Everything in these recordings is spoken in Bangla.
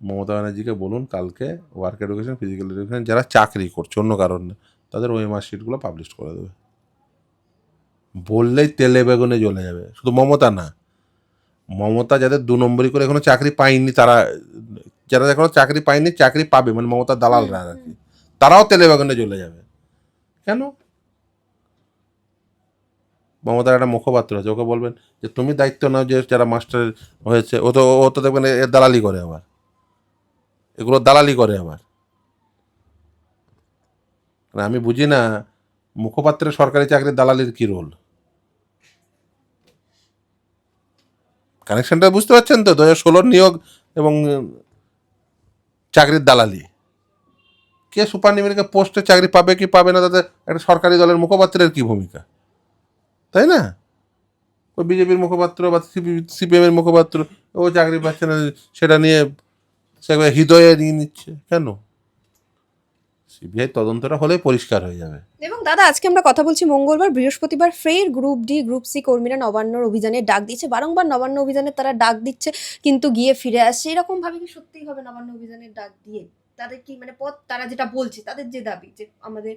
মমতা ব্যানার্জিকে বলুন কালকে ওয়ার্ক এডুকেশন ফিজিক্যাল এডুকেশন যারা চাকরি করছে অন্য কারণে তাদের ওই মার্কশিটগুলো পাবলিশ করে দেবে। বললেই তেলে বেগুনে জ্বলে যাবে শুধু মমতা না। মমতা যাদের দু নম্বরই করে এখনও চাকরি পায়নি তারা যারা এখনও চাকরি পায়নি চাকরি পাবে মানে মমতার দালালরা আর কি। তারাও তেলে বেগুনে জ্বলে যাবে। কেন? মমতার একটা মুখপাত্র আছে ওকে বলবেন যে তুমি দায়িত্ব নাও যে যারা মাস্টার হয়েছে ও তো ও তো দেখবেন এর দালালি করে আবার। এগুলো দালালি করে আবার। মানে আমি বুঝি না, মুখপাত্রের সরকারি চাকরির দালালির কি রোল কানেকশনটা বুঝতে পারছেন তো? দু হাজার ষোলোর নিয়োগ এবং চাকরির দালালি। কে সুপার নিউমেরিকে পোস্টে চাকরি পাবে কি পাবে না, তাতে একটা সরকারি দলের মুখপাত্রের কি ভূমিকা? তাই না? ওই বিজেপির মুখপাত্র বা সিপিএম এর মুখপাত্র, ও চাকরি পাচ্ছে না, সেটা নিয়ে সে একবারে হৃদয়ে নিয়ে নিচ্ছে। কেন? সিবিআই তদন্তটা হলে পরিষ্কার হয়ে যাবে। এবং দাদা আজকে আমরা কথা বলছি মঙ্গলবার বৃহস্পতিবার ফের গ্রুপ ডি গ্রুপ সি কর্মীরা নবান্নর অভিযানে ডাক দিচ্ছে। বারংবার নবান্ন অভিযানে তারা ডাক দিচ্ছে কিন্তু গিয়ে ফিরে আসছে এরকম ভাবে কি সত্যিই হবে নবান্ন অভিযানের ডাক দিয়ে? তাদের কি মানে পথ তারা যেটা বলছে তাদের যে দাবি যে আমাদের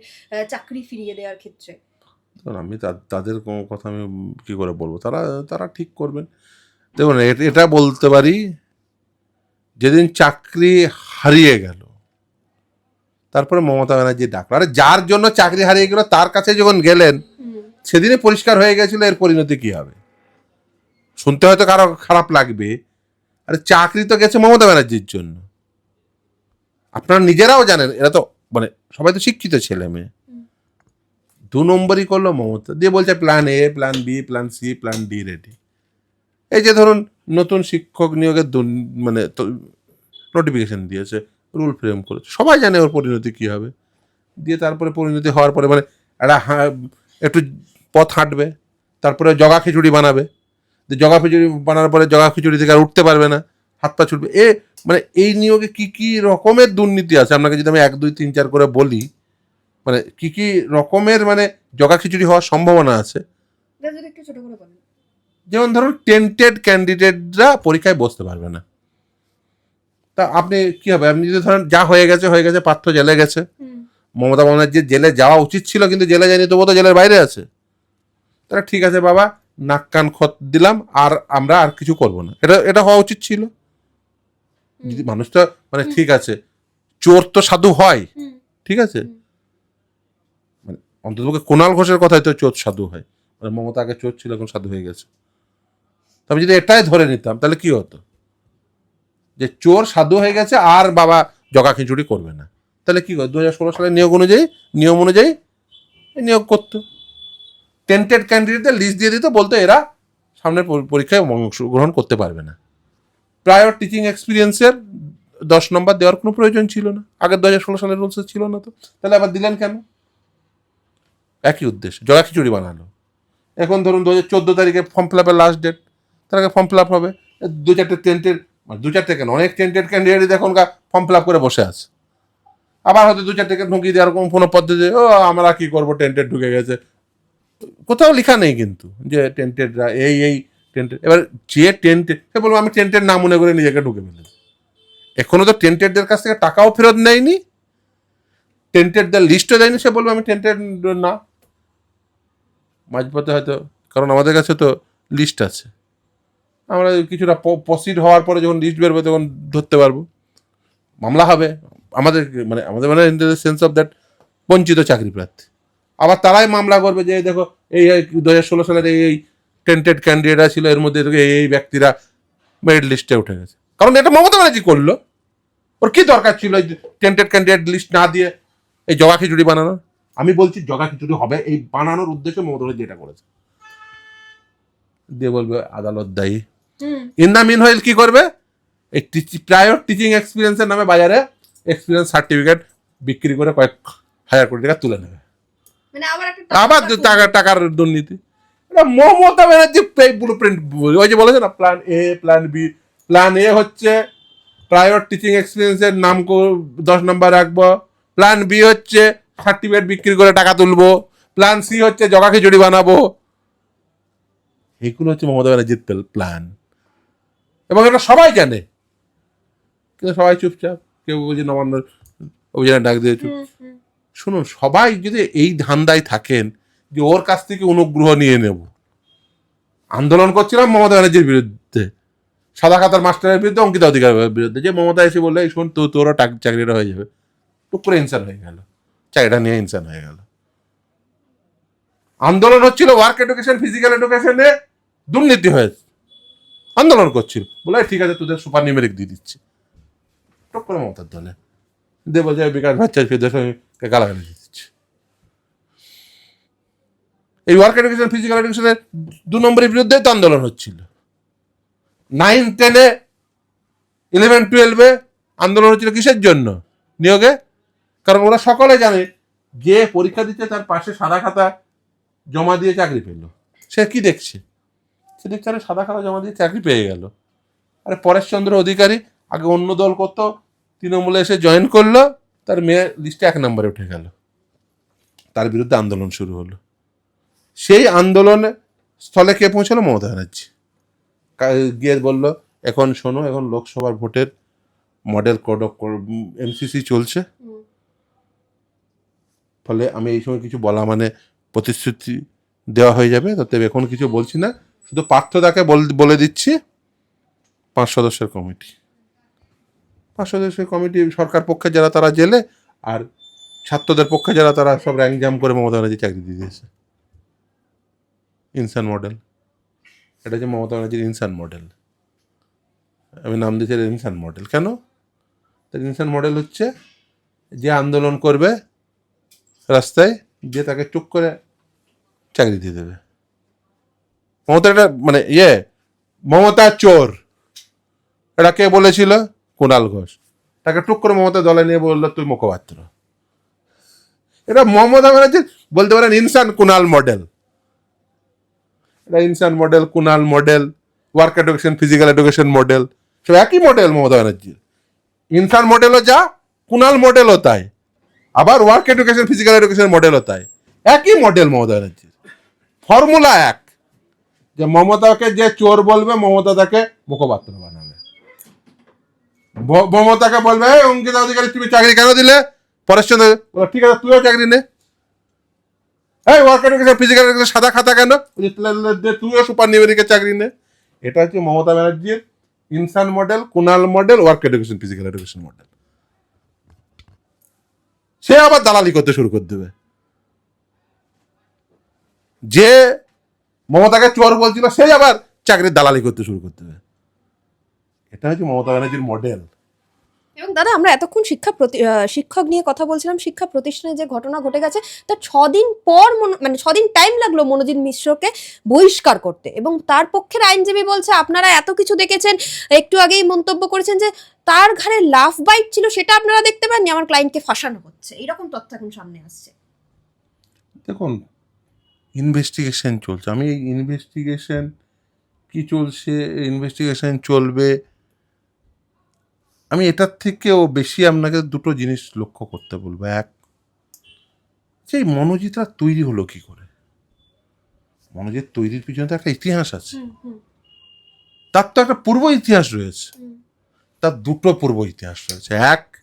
চাকরি ফিরিয়ে দেওয়ার ক্ষেত্রে? দেখুন আমি তাদের কোনো কথা আমি কী করে বলব? তারা তারা ঠিক করবেন। দেখুন এটা বলতে পারি যেদিন চাকরি হারিয়ে গেল তারপরে মমতা ব্যানার্জি ডাকলো। আরে যার জন্য চাকরি হারিয়ে গেল তার কাছে যখন গেলেন সেদিনে পরিষ্কার হয়ে গেছিল এর পরিণতি কি হবে। শুনতে হয়তো কারও খারাপ লাগবে। আরে চাকরি তো গেছে মমতা ব্যানার্জির জন্য। আপনারা নিজেরাও জানেন এরা তো মানে সবাই তো শিক্ষিত ছেলে মেয়ে। দু নম্বরই করল মমতা। দিয়ে বলছে plan A plan B plan C plan D ready এই যে ধরুন নতুন শিক্ষক নিয়োগের মানে নোটিফিকেশন দিয়েছে রুল ফ্রেম করেছে। সবাই জানে ওর পরিণতি কী হবে। দিয়ে তারপরে পরিণতি হওয়ার পরে মানে একটা একটু পথ হাঁটবে, তারপরে জগা খিচুড়ি বানাবে। জগা খিচুড়ি বানানোর পরে জগা খিচুড়ি থেকে আর উঠতে পারবে না, হাত পা ছুটবে। এ মানে এই নিয়োগে কি কি রকমের দুর্নীতি আছে? আপনাকে যদি আমি এক, দুই, তিন, চার করে বলি মানে কি কি রকমের মানে জগা খিচুড়ি হওয়ার সম্ভাবনা আছে? একটু করে বলেন। যেমন ধরুন টেন্টেড ক্যান্ডিডেটরা পরীক্ষায় বসতে পারবে না। তা আপনি কি হবে? আপনি যদি ধরেন যা হয়ে গেছে হয়ে গেছে পার্থ জেলে গেছে। মমতা ব্যানার্জির জেলে যাওয়া উচিত ছিল কিন্তু জেলে যায়নি তবুও তো জেলের বাইরে আছে। তাহলে ঠিক আছে বাবা নাক কান খত দিলাম আর আমরা আর কিছু করব না। এটা এটা হওয়া উচিত ছিল। যদি মানুষটা মানে ঠিক আছে চোর তো সাধু হয় ঠিক আছে? মানে অন্ততপক্ষে কোনাল ঘোষের কথাই তো চোর সাধু হয়। মানে মমতা আগে চোর ছিল এখন সাধু হয়ে গেছে। তবে যদি এটাই ধরে নিতাম, তাহলে কি হতো? যে চোর সাধু হয়ে গেছে, আর বাবা জগা খিচুড়ি করবে না। তাহলে কি দু হাজার ষোলো সালের নিয়োগ অনুযায়ী, নিয়ম অনুযায়ী নিয়োগ করতো। টেন্টেড ক্যান্ডিডেটদের লিস্ট দিয়ে দিত, বলতো এরা সামনের পরীক্ষায় অংশগ্রহণ করতে পারবে না। প্রায়র টিচিং এক্সপিরিয়েন্সের দশ নম্বর দেওয়ার কোনো প্রয়োজন ছিল না। আগের দু হাজার ষোলো সালের রুলসে ছিল না তো। তাহলে আবার দিলেন কেন? একই উদ্দেশ্য, জগা খিচুড়ি বানালো। এখন ধরুন দু হাজার চোদ্দ তারিখে ফর্ম ফিল আপের লাস্ট ডেট তার ফর্ম ফিল আপ হবে। দু চারটে টেন্টেড দু চারটে কেন? অনেক টেন্টেড ক্যান্ডিডেট দেখুন ফর্ম ফিল আপ করে বসে আছে। আবার হয়তো দু চারটে ঢুকিয়ে দেওয়ার কোনো কোনো পদ্ধতি, ও আমরা কী করব টেন্টেড ঢুকে গেছে। কোথাও লেখা নেই কিন্তু যে টেন্টেডরা এই এই টেন্টেড এবার যে টেন্টেড সে বলব আমি টেন্টেড না মনে করে নিজেকে ঢুকে ফেলেছি এখনও তো টেন্টেডদের কাছ থেকে টাকাও ফেরত নেয়নি। টেন্টেডদের লিস্টও দেয়নি, সে বলবে আমি টেন্টেড না। মাঝপথে হয়তো, কারণ আমাদের কাছে তো লিস্ট আছে। আমরা কিছুটা প্রসিড হওয়ার পরে যখন লিস্ট বেরোবে তখন ধরতে পারব। মামলা হবে। আমাদের মানে আমাদের মানে in the sense of that বঞ্চিত চাকরি প্রার্থী। আবার তারাই মামলা করবে যে, দেখো, এই দু হাজার ষোলো সালের এই টেন্টেড ক্যান্ডিডেটরা ছিল, এর মধ্যে এই এই ব্যক্তিরা মেরিট লিস্টে উঠে গেছে। কারণ এটা মমতা ব্যানার্জি করল। ওর কি দরকার ছিল টেন্টেড ক্যান্ডিডেট লিস্ট না দিয়ে এই জগা খিচুড়ি বানানোর? আমি বলছি জগা খিচুড়ি হবে। এই বানানোর উদ্দেশ্যে মমতা ব্যানার্জি এটা করেছে। দিয়ে বলবে আদালত দায়ী ইন দ্য মিন হইল কি করবে? এই প্রায়র টিচিং এক্সপিরিয়েন্সের নামে বাজারে এক্সপিরিয়েন্স সার্টিফিকেট বিক্রি করে কয়েক হাজার কোটি টাকা তুলে নেবে। মানে আবার টাকা- টাকা টাকার দুর্নীতি। এটা মমতা ব্যানার্জি ব্লু প্রিন্ট ওই যে বলেছে না plan A plan B plan A হচ্ছে প্রায়র টিচিং এক্সপিরিয়েন্সের নাম দশ নম্বর রাখব। প্ল্যান বি হচ্ছে সার্টিফিকেট বিক্রি করে টাকা তুলবো। প্ল্যান সি হচ্ছে জগা খিচুড়ি বানাবো। এগুলো হচ্ছে মমতা ব্যানার্জির প্ল্যান এবং এটা সবাই জানে। কিন্তু সবাই চুপচাপ কেউ বলছে নবান্ন অভিযানে ডাক দিয়ে চুপ। শুনুন সবাই যদি এই ধান্দায় থাকেন যে ওর কাছ থেকে অনুগ্রহ নিয়ে নেব। আন্দোলন করছিলাম মমতা ব্যানার্জির বিরুদ্ধে। সাদা খাতার মাস্টারের বিরুদ্ধে অঙ্কিতা অধিকারের বিরুদ্ধে। যে মমতা এসে বললে শোন তো তোরও চাকরিটা হয়ে যাবে। টুক করে ইনসান হয়ে গেল। চাকরিটা নিয়ে ইনসান হয়ে গেল। আন্দোলন হচ্ছিল ওয়ার্ক এডুকেশন ফিজিক্যাল এডুকেশনে দুর্নীতি হয়েছে। আন্দোলন করছিল। বলে ঠিক আছে, তোদের সুপার নিউমেরিক দিয়ে দিচ্ছি। টুক করে মমতার দলে। দেব যায় বিকাশ বাচ্চার ফেডারেশনকে গালাগালি দিয়ে দিচ্ছে? এই ওয়ার্ক এডুকেশন ফিজিক্যাল এডুকেশনের দু নম্বরের বিরুদ্ধে তো আন্দোলন হচ্ছিল। নাইন টেনে ইলেভেন টুয়েলভে আন্দোলন হচ্ছিল কিসের জন্য? নিয়োগে? কারণ ওরা সকলে জানে, যে পরীক্ষা দিচ্ছে তার পাশে সাদা খাতা জমা দিয়ে চাকরি পেল। সে কি দেখছে? সে দেখছে সাদা খাতা জমা দিয়ে চাকরি পেয়ে গেল। আরে পরেশচন্দ্র অধিকারী, আগে অন্য দল করতো, তৃণমূলে এসে জয়েন করল, তার মেয়ে লিস্টে এক নম্বরে উঠে গেল। তার বিরুদ্ধে আন্দোলন শুরু হলো। সেই আন্দোলনে স্থলে কে পৌঁছালো? মমতা ব্যানার্জি। গিয়ে বলল, এখন শোনো, এখন লোকসভার ভোটের মডেল কোড অফ এমসিসি চলছে। ফলে আমি এই সময় কিছু বলা মানে প্রতিশ্রুতি দেওয়া হয়ে যাবে। তবে এখন কিছু বলছি না। শুধু পার্থদাকে বল- বলে দিচ্ছি, পাঁচ সদস্যের কমিটি। পাঁচ সদস্যের কমিটি সরকার পক্ষে যারা তারা জেলে, আর ছাত্রদের পক্ষে যারা তারা সব র্যাঙ্ক জাম করে মমতা ব্যানার্জি চাকরি দিয়ে দিয়েছে। ইনসান মডেল এটা হচ্ছে মমতা ব্যানার্জির ইনসান মডেল আমি নাম দিয়েছি ইনসান মডেল কেন? তার ইনসান মডেল হচ্ছে যে আন্দোলন করবে রাস্তায় যে তাকে চুপ করে চাকরি দিয়ে দেবে। মমতা এটা মানে ইয়ে মমতা চোর। এটা কে বলেছিল? কুণাল ঘোষ। তাকে টুক করে মমতা দলে নিয়ে বলল, তুই মুখপাত্র। এটা মমতা ব্যানার্জি বলতে পারেন ইনসান কুণাল মডেল। এটা ইনসান model, Kunal model, work education, physical education model, সব একই মডেল মমতা ব্যানার্জির। ইনসান মডেলও যা, কুণাল মডেলও তাই। আবার ওয়ার্ক এডুকেশন, ফিজিক্যাল এডুকেশন মডেলও তাই। একই মডেল মমতা ব্যানার্জির। ফর্মুলা এক। যে মমতাকে যে চোর বলবে মমতা তাকে মুখপাত্র বানাবে। মমতাকে বলবে "এই অঙ্কিতা অধিকারী তুমি চাকরি কেন দিলে? পরেশচন্দ্র বলল, ঠিক আছে তুইও চাকরি নে। এই ওয়ার্ক এডুকেশন ফিজিক্যাল সাদা খাতা কেন? বলছি, "তাহলে- তাহলে দে, তুইও সুপার নিউমেরিকের চাকরি নে। এটা হচ্ছে মমতা ব্যানার্জির ইনসান model Kunal model work education physical education model সে আবার দালালি করতে শুরু করে দেবে। যে মমতাকে চোর বলছিল সেই আবার চাকরির দালালি করতে শুরু করতে হবে। এটা হচ্ছে মমতা ব্যানার্জির মডেল এবং দাদা আমরা এতক্ষণ শিক্ষা প্রতি শিক্ষক নিয়ে কথা বলছিলাম শিক্ষা প্রতিষ্ঠানে যে ঘটনা ঘটে গেছে তার ছদিন পর মনো- মানে ছদিন টাইম লাগল মনোজিৎ মিশ্রকে বহিষ্কার করতে। এবং তার পক্ষের আইনজীবী বলছে আপনারা এত কিছু দেখেছেন একটু আগেই মন্তব্য করেছেন যে তার ঘাড়ে লাফ বাইট ছিল সেটা আপনারা দেখতে পাননি আমার ক্লায়েন্টকে ফাঁসানো হচ্ছে। এইরকম তথ্য এখন সামনে আসছে। দেখুন ইনভেস্টিগেশন চলছে। আমি এই ইনভেস্টিগেশন কি চলছে ইনভেস্টিগেশন চলবে? আমি এটার থেকেও বেশি আপনাকে দুটো জিনিস লক্ষ্য করতে বলব। এক যে মনোজিৎরা তৈরি হলো কি করে? মনোজিৎ তৈরির পিছনে তো একটা ইতিহাস আছে। তার তো একটা পূর্ব ইতিহাস রয়েছে। তার দুটো পূর্ব ইতিহাস রয়েছে। এক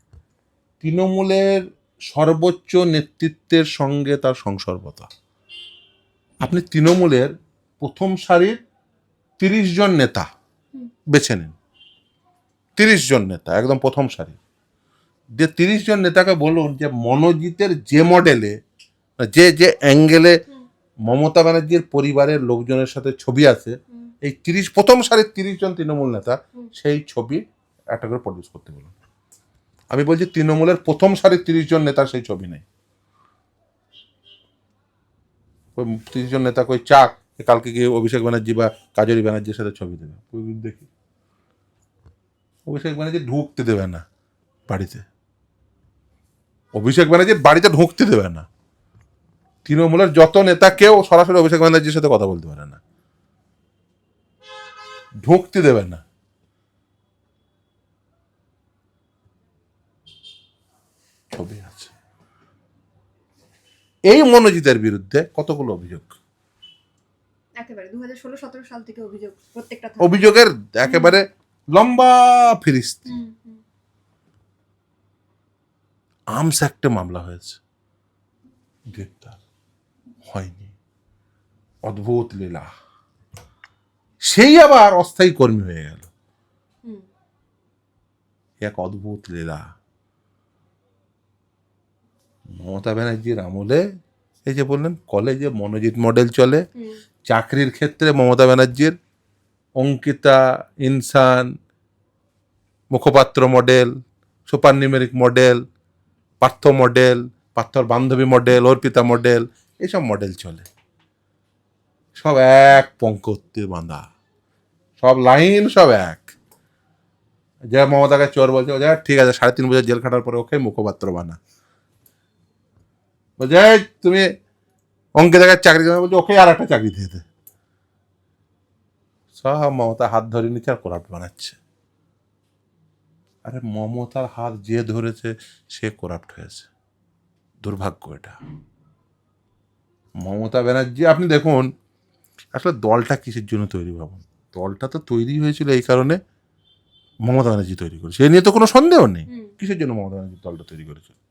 তৃণমূলের সর্বোচ্চ নেতৃত্বের সঙ্গে তার সংসর্গতা। আপনি তৃণমূলের প্রথম সারির তিরিশ জন নেতা বেছে নিন। তিরিশ জন নেতা, একদম প্রথম সারি। যে তিরিশ জন নেতাকে বলুন যে মনোজিতের যে মডেলে যে যে অ্যাঙ্গেলে মমতা ব্যানার্জির পরিবারের লোকজনের সাথে ছবি আছে, এই তিরিশ, প্রথম সারির তিরিশ জন তৃণমূল নেতা সেই ছবি একটা করে প্রডিউস করতে বলুন। আমি বলছি তৃণমূলের প্রথম সারির তিরিশ জন নেতার সেই ছবি নেই ওই তিরিশ নেতা কই, চাক কালকে গিয়ে অভিষেক ব্যানার্জি বা কাজরি ব্যানার্জির সাথে ছবি দেবে। দেখি। অভিষেক ব্যানার্জি ঢুকতে দেবে না বাড়িতে। অভিষেক ব্যানার্জির বাড়িতে ঢুকতে দেবে না। তৃণমূলের যত নেতা কেউ সরাসরি অভিষেক ব্যানার্জির সাথে কথা বলতে পারে না। ঢুকতে দেবে না। ছবি এই মনোজিতের বিরুদ্ধে কতগুলো অভিযোগ? একেবারে দু হাজার ষোলো সতেরো সাল থেকে অভিযোগ প্রত্যেকটা অভিযোগের একেবারে লম্বা ফিরিস্তি। আর্মস অ্যাক্টে মামলা হয়েছে। গ্রেপ্তার হয়নি। অদ্ভুত লীলা। সেই আবার অস্থায়ী কর্মী হয়ে গেল। এক অদ্ভুত লীলা। মমতা ব্যানার্জির আমলে এই যে বললেন কলেজে মনোজিৎ মডেল চলে। চাকরির ক্ষেত্রে মমতা ব্যানার্জির অঙ্কিতা ইনসান মুখপাত্র model super numeric model Partha model পার্থর বান্ধবী মডেল অর্পিতা মডেল এসব মডেল চলে। সব এক পঙ্কত্বে বাঁধা। সব লাইন সব এক। যে মমতাকে চোর বলছে ও যা ঠিক আছে সাড়ে তিন বছর জেল খাটার পরে ওকে মুখপাত্র বানা। বলছে "এই, তুমি অঙ্কিতাকে চাকরি দেবে বলছে ওকে আর একটা চাকরি দিয়ে দে। সব মমতা হাত ধরে নিচ্ছে আর করাপ্ট বানাচ্ছে। আরে মমতার হাত যে ধরেছে সে করাপ্ট হয়েছে। দুর্ভাগ্য এটা। মমতা ব্যানার্জি আপনি দেখুন আসলে দলটা কিসের জন্য তৈরি ভাবুন? দলটা তো তৈরি হয়েছিল এই কারণে মমতা ব্যানার্জি তৈরি করেছে। এ নিয়ে তো কোনো সন্দেহ নেই। কিসের জন্য মমতা ব্যানার্জি দলটা তৈরি করেছে?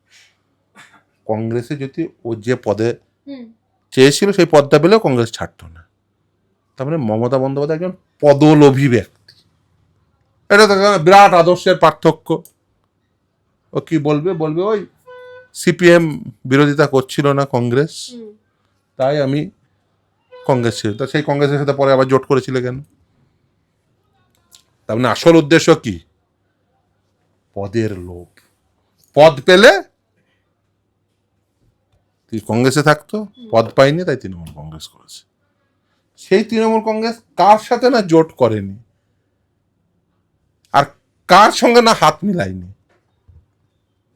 কংগ্রেসে যদি ও যে পদে চেয়েছিল সেই পদটা পেলেও কংগ্রেস ছাড়তো না। তার মানে মমতা বন্দ্যোপাধ্যায় একজন পদলোভী ব্যক্তি। এটা তো বিরাট আদর্শের পার্থক্য। ও কি বলবে? বলবে ওই সিপিএম বিরোধিতা করছিল না কংগ্রেস। তাই আমি কংগ্রেস ছিল তা সেই কংগ্রেসের সাথে পরে আবার জোট করেছিল কেন? তার মানে আসল উদ্দেশ্য কি? পদের লোভ। পদ পেলে কংগ্রেসে থাকতো, পদ পাইনি, তাই তৃণমূল কংগ্রেস করেছে। সেই তৃণমূল কংগ্রেস কার সাথে না জোট করেনি? আর কার সঙ্গে না হাত মিলায়নি?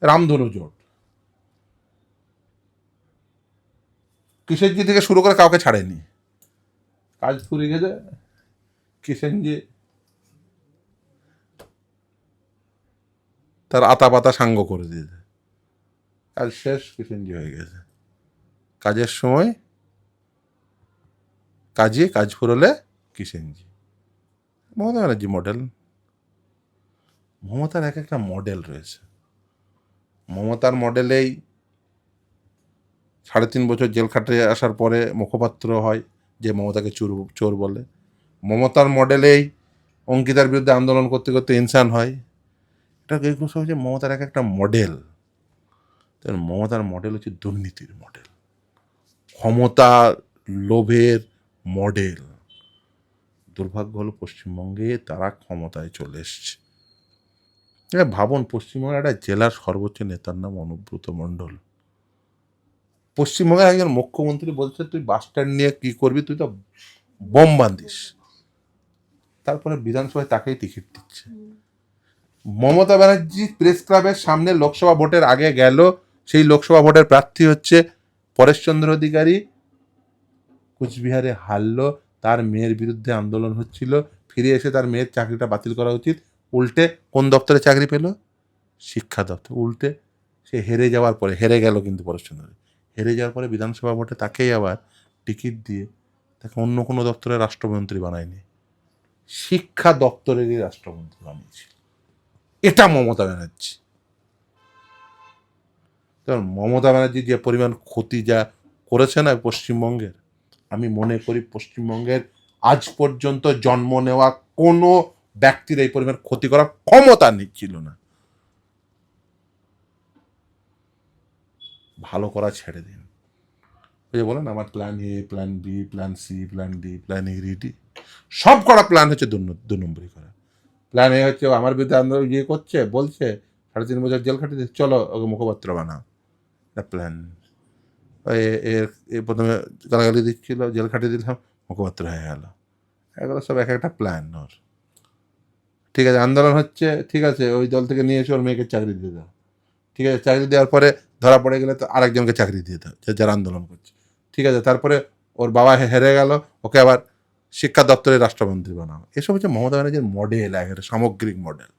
রামধনু জোট। কিষেনজি থেকে শুরু করে কাউকে ছাড়েনি। কাজ ফুরিয়ে গেছে। কিষেনজি তার আতা পাতা সাঙ্গ করে দিয়েছে। কাজ শেষ কিষেনজি হয়ে গেছে। কাজের সময় কাজে কাজ ফুরলে কিষেনজি মমতা ব্যানার্জি মডেল মমতার এক একটা মডেল রয়েছে। মমতার মডেলেই সাড়ে তিন বছর জেল খাটে আসার পরে মুখপাত্র হয়, যে মমতাকে চোর চোর বলে। মমতার মডেলেই অঙ্কিতার বিরুদ্ধে আন্দোলন করতে করতে ইনসান হয়। এটা এগুলো সব হচ্ছে মমতার এক একটা মডেল মমতার মডেল হচ্ছে দুর্নীতির মডেল ক্ষমতা লোভের মডেল। দুর্ভাগ্য হলো পশ্চিমবঙ্গে তারা ক্ষমতায় চলে এসছে। এ ভাবুন, পশ্চিমবঙ্গের একটা জেলার সর্বোচ্চ নেতার নাম অনুব্রত মণ্ডল। পশ্চিমবঙ্গের একজন মুখ্যমন্ত্রী বলছে, তুই বাস স্ট্যান্ড নিয়ে কী করবি? তুই তো বোম বান্ধিস তারপরে বিধানসভায় তাকেই টিকিট দিচ্ছে। মমতা ব্যানার্জি প্রেস ক্লাবের সামনে লোকসভা ভোটের আগে গেল। সেই লোকসভা ভোটের প্রার্থী হচ্ছে পরেশচন্দ্র অধিকারী কুচবিহারে হারলো, তার মেয়ের বিরুদ্ধে আন্দোলন হচ্ছিল, ফিরে এসে তার মেয়ের চাকরিটা বাতিল করা উচিত। উল্টে কোন দপ্তরে চাকরি পেল? শিক্ষা দপ্তর। উল্টে সে হেরে যাওয়ার পরে, হেরে গেল কিন্তু পরেশচন্দ্র হেরে যাওয়ার পরে বিধানসভা ভোটে তাকেই আবার টিকিট দিয়ে তাকে অন্য কোনো দপ্তরে রাষ্ট্রমন্ত্রী বানায়নি। শিক্ষা দপ্তরেরই রাষ্ট্রমন্ত্রী বানিয়েছিল। এটা মমতা ব্যানার্জি। কারণ মমতা ব্যানার্জি যে পরিমাণ ক্ষতি যা করেছে না পশ্চিমবঙ্গের আমি মনে করি পশ্চিমবঙ্গের আজ পর্যন্ত জন্ম নেওয়া কোনো ব্যক্তির এই পরিমাণ ক্ষতি করার ক্ষমতা ছিল না। ভালো করা ছেড়ে দিন। ওই যে বলেন আমার plan A plan B plan C plan D plan A D সব করা প্ল্যান হচ্ছে দু নম্বরই করা। প্ল্যান এ হচ্ছে আমার বিরুদ্ধে আন্দোলন ইয়ে করছে বলছে সাড়ে তিন বছর জেল দিচ্ছে, চলো ওকে মুখপাত্র বানাও। প্ল্যান এর প্রথমে গালাগালি দিচ্ছিল, জেল খাটিয়ে দিলাম, মুখপাত্র হয়ে গেল। এগুলো সব এক একটা প্ল্যান ওর। ঠিক আছে, আন্দোলন হচ্ছে, ঠিক আছে, ওই দল থেকে নিয়ে এসে ওর মেয়েকে চাকরি দিয়ে দাও। ঠিক আছে, চাকরি দেওয়ার পরে ধরা পড়ে গেলে তো আরেকজনকে চাকরি দিয়ে দাও যারা আন্দোলন করছে। ঠিক আছে, তারপরে ওর বাবা হেরে গেল, ওকে আবার শিক্ষা দপ্তরের রাষ্ট্রমন্ত্রী বানাও। এসব হচ্ছে মমতা ব্যানার্জির মডেল একটা সামগ্রিক মডেল